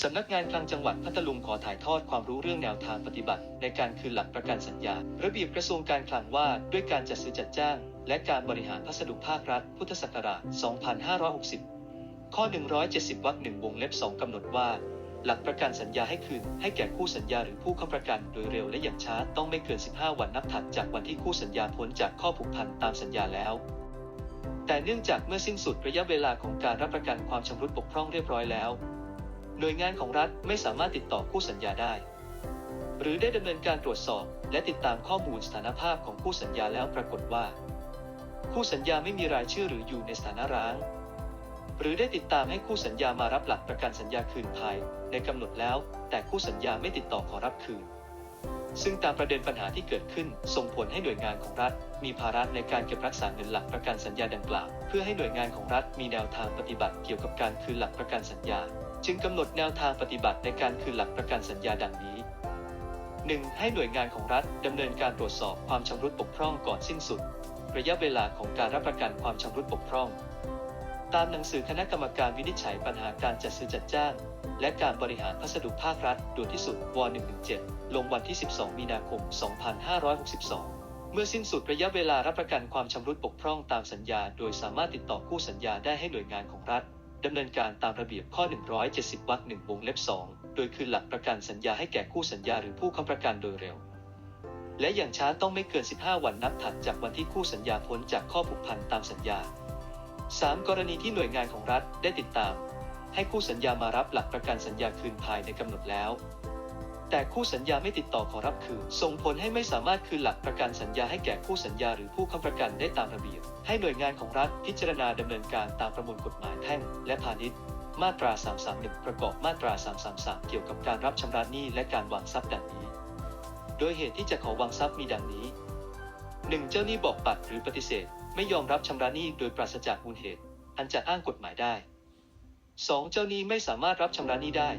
สำนักงานคลังจังหวัดพัทลุงขอถ่ายทอดความรู้เรื่องแนวทางปฏิบัติ ในการคืนหลักประกันสัญญา ระเบียบกระทรวงการคลังว่าด้วยการจัดซื้อจัดจ้าง และการบริหารพัสดุภาครัฐ พุทธศักราช 2560 ข้อ 170 วรรคหนึ่งวงเล็บ 2 กำหนดว่า หลักประกันสัญญาให้คืน ให้แก่คู่สัญญาหรือผู้ค้ำประกันโดยเร็วและอย่างช้าต้องไม่เกิน 15 วันนับถัดจากวันที่คู่สัญญาพ้นจากข้อผูกพันตามสัญญาแล้วแต่เนื่องจากเมื่อสิ้นสุดระยะเวลาของการรับประกันความชำรุดบกพร่องเรียบร้อยแล้ว หน่วยงานของรัฐไม่สามารถติดต่อคู่สัญญาได้ หรือได้ดำเนินการตรวจสอบ และติดตามข้อมูลสถานภาพของคู่สัญญาแล้วปรากฏว่า คู่สัญญาไม่มีรายชื่อหรืออยู่ในสถานะร้าง หรือได้ติดตามให้คู่สัญญามารับหลักประกันสัญญาคืนภายในกำหนดแล้ว แต่คู่สัญญาไม่ติดต่อขอรับคืน ซึ่งตามประเด็นปัญหาที่เกิดขึ้นส่งผลให้หน่วยงานของรัฐ มีภาระในการเก็บรักษาเงินหลักประกันสัญญาดังกล่าว เพื่อให้หน่วยงานของรัฐมีแนวทางปฏิบัติเกี่ยวกับการคืนหลักประกันสัญญา จึงกำหนดแนวทางปฏิบัติในการคืนหลักประกันสัญญาดังนี้ 1. ให้หน่วยงานของรัฐดำเนินการตรวจสอบความชำรุดบกพร่องก่อนสิ้นสุด ระยะเวลาของการรับประกันความชำรุดบกพร่อง ตามหนังสือคณะกรรมการวินิจฉัยปัญหาการจัดซื้อจัดจ้าง และการบริหารพัสดุภาครัฐด่วนที่สุดว 117 ลงวันที่ 12 มีนาคม 2562เมื่อสิ้นสุดระยะเวลารับประกันความชำรุดบกพร่องตามสัญญา โดยสามารถติดต่อคู่สัญญาได้ให้หน่วยงานของรัฐ ดำเนินการตามระเบียบข้อ 170 วรรคหนึ่งวงเล็บ 2 โดยคืนหลักประกันสัญญาให้แก่คู่สัญญาหรือผู้ค้ำประกันโดยเร็ว และอย่างช้าต้องไม่เกิน 15 วันนับถัดจากวันที่คู่สัญญาพ้นจากข้อผูกพันตามสัญญา 3. กรณีที่หน่วยงานของรัฐได้ติดตาม ให้คู่สัญญามารับหลักประกันสัญญาคืนภายในกำหนดแล้ว แต่คู่สัญญาไม่ติดต่อขอรับคืน ส่งผลให้ไม่สามารถคืนหลักประกันสัญญาให้แก่คู่สัญญาหรือผู้ค้ำประกันได้ตามระเบียบ ให้หน่วยงานของรัฐพิจารณาดำเนินการตามประมวลกฎหมายแพ่งและพาณิชย์ มาตรา 331 ประกอบมาตรา 333 เกี่ยวกับการรับชำระหนี้และการวางทรัพย์ดังนี้ โดยเหตุที่จะขอวางทรัพย์มีดังนี้ 1. เจ้าหนี้บอกปัดหรือปฏิเสธ ไม่ยอมรับชำระหนี้โดยปราศจากมูลเหตุ อันจะอ้างกฎหมายได้ 2. เจ้าหนี้ไม่สามารถรับชำระหนี้ได้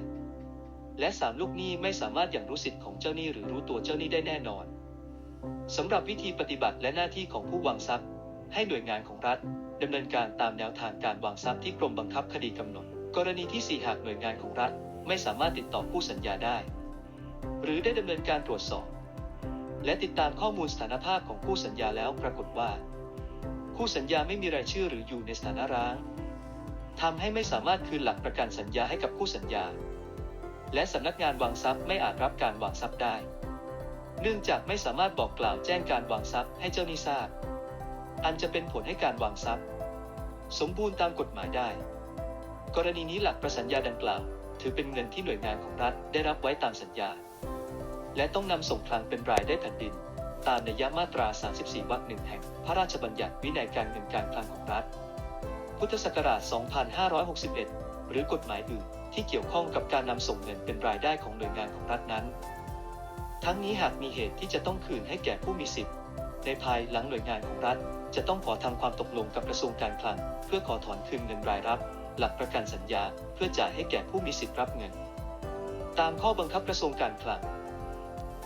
และ 3. ลูกหนี้ไม่สามารถอย่างรู้สิทธิ์ของเจ้าหนี้หรือรู้ตัวเจ้าหนี้ได้แน่นอนสำหรับวิธีปฏิบัติและหน้าที่ของผู้วางทรัพย์ ให้หน่วยงานของรัฐดำเนินการตามแนวทางการวางทรัพย์ที่กรมบังคับคดีกำหนด กรณีที่ 4 หากหน่วยงานของรัฐไม่สามารถติดต่อผู้สัญญาได้ หรือได้ดำเนินการตรวจสอบ และติดตามข้อมูลสถานภาพของคู่สัญญาแล้วปรากฏว่าคู่สัญญาไม่มีรายชื่อหรืออยู่ในสถานะร้างทำให้ไม่สามารถคืนหลักประกันสัญญาให้กับคู่สัญญา และสำนักงานวางทรัพย์ไม่อาจรับการวางทรัพย์ได้ เนื่องจากไม่สามารถบอกกล่าวแจ้งการวางทรัพย์ให้เจ้าหนี้ทราบ อันจะเป็นผลให้การวางทรัพย์ สมบูรณ์ตามกฎหมายได้ กรณีนี้หลักประสัญญาดังกล่าว ถือเป็นเงินที่หน่วยงานของรัฐได้รับไว้ตามสัญญา และต้องนำส่งคลังเป็นรายได้แผ่นดิน ตามในัยมาตรา 34 วรรคหนึ่งแห่ง พระราชบัญญัติวินัยการเงินการคลังของรัฐ พุทธศักราช 2561 หรือกฎหมายอื่นที่เกี่ยวข้องกับการนำส่งเงินเป็นรายได้ของหน่วยงานของรัฐนั้น ทั้งนี้หากมีเหตุที่จะต้องคืนให้แก่ผู้มีสิทธิ์ ในภายหลังหน่วยงานของรัฐ จะต้องขอทำความตกลงกับกระทรวงการคลัง เพื่อขอถอนคืนเงินรายรับ หลักประกันสัญญา เพื่อจ่ายให้แก่ผู้มีสิทธิ์รับเงิน ตามข้อบังคับกระทรวงการคลัง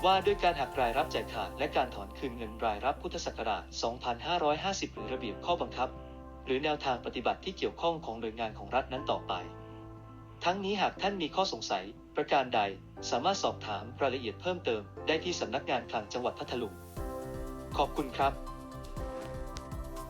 ว่าด้วยการหักรายรับจ่ายขาดและการถอนคืนเงินรายรับพุทธศักราช 2550 หรือระเบียบข้อบังคับ หรือแนวทางปฏิบัติที่เกี่ยวข้องของหน่วยงานของรัฐนั้นต่อไป ทั้งนี้หากท่านมีข้อสงสัย ประการใด สามารถสอบถามรายละเอียดเพิ่มเติมได้ที่สำนักงานคลังจังหวัดพัทลุง ขอบคุณครับ